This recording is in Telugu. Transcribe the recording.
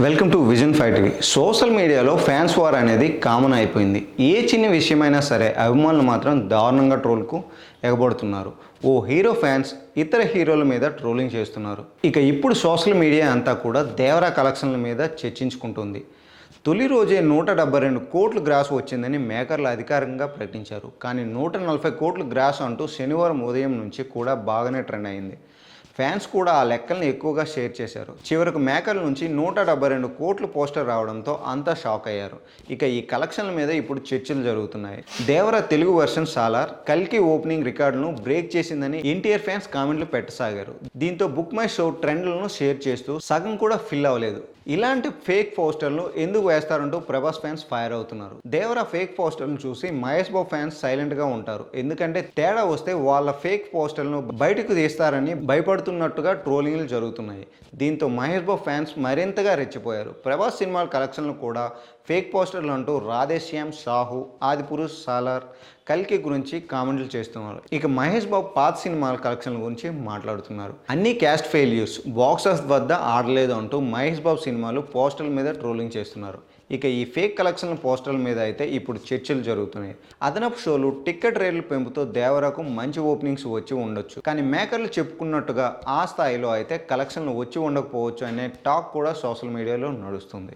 Welcome to vision five TV social మీడియాలో ఫ్యాన్స్ వార్ అనేది కామన్ అయిపోయింది. ఏ చిన్న విషయమైనా సరే అభిమానులు మాత్రం దారుణంగా ట్రోల్కు ఎగబడుతున్నారు. ఓ హీరో ఫ్యాన్స్ ఇతర హీరోల మీద ట్రోలింగ్ చేస్తున్నారు. ఇక ఇప్పుడు సోషల్ మీడియా అంతా కూడా దేవరా కలెక్షన్ల మీద చర్చించుకుంటుంది. తొలి రోజే నూట డెబ్బై రెండు కోట్లు గ్రాస్ వచ్చిందని మేకర్లు అధికారికంగా ప్రకటించారు. కానీ నూట నలభై కోట్లు గ్రాస్ అంటూ శనివారం ఉదయం నుంచి కూడా బాగానే ట్రెండ్ అయింది. ఫ్యాన్స్ కూడా ఆ లెక్కల్ని ఎక్కువగా షేర్ చేశారు. చివరకు మేకల నుంచి నూట డెబ్బై రెండు కోట్లు పోస్టర్ రావడంతో అంతా షాక్ అయ్యారు. ఇక ఈ కలెక్షన్ల మీద ఇప్పుడు చర్చలు జరుగుతున్నాయి. దేవర తెలుగు వర్షన్ సాలార్ కల్కి ఓపెనింగ్ రికార్డును బ్రేక్ చేసిందని ఎన్టీఆర్ ఫ్యాన్స్ కామెంట్లు పెట్టసాగారు. దీంతో బుక్ మై షో ట్రెండ్లను షేర్ చేస్తూ సగం కూడా ఫిల్ అవ్వలేదు. ఇలాంటి ఫేక్ పోస్టర్లు ఎందుకు వేస్తారంటూ ప్రభాస్ ఫ్యాన్స్ ఫైర్ అవుతున్నారు. దేవర ఫేక్ పోస్టర్లను చూసి మహేష్ బాబు ఫ్యాన్స్ సైలెంట్గా ఉంటారు. ఎందుకంటే తేడా వస్తే వాళ్ళ ఫేక్ పోస్టర్లను బయటకు తీస్తారని భయపడుతున్నట్టుగా ట్రోలింగ్లు జరుగుతున్నాయి. దీంతో మహేష్ బాబు ఫ్యాన్స్ మరింతగా రెచ్చిపోయారు. ప్రభాస్ సినిమాల కలెక్షన్లు కూడా ఫేక్ పోస్టర్లు అంటూ రాధేశ్యామ్ సాహు ఆదిపురుష్ సాలార్ కల్కి గురించి కామెంట్లు చేస్తున్నారు. ఇక మహేష్ బాబు పాత సినిమాల కలెక్షన్ల గురించి మాట్లాడుతున్నారు. అన్ని క్యాస్ట్ ఫెయిల్యూర్స్ బాక్స్ వద్ద ఆడలేదు అంటూ మహేష్ బాబు సినిమాలు పోస్టర్ల మీద ట్రోలింగ్ చేస్తున్నారు. ఇక ఈ ఫేక్ కలెక్షన్ల పోస్టర్ల మీద అయితే ఇప్పుడు చర్చలు జరుగుతున్నాయి. అదనపు షోలు టికెట్ రేట్లు పెంపుతో దేవరకు మంచి ఓపెనింగ్స్ వచ్చి ఉండొచ్చు. కానీ మేకర్లు చెప్పుకున్నట్టుగా ఆ స్థాయిలో అయితే కలెక్షన్లు వచ్చి ఉండకపోవచ్చు అనే టాక్ కూడా సోషల్ మీడియాలో నడుస్తుంది.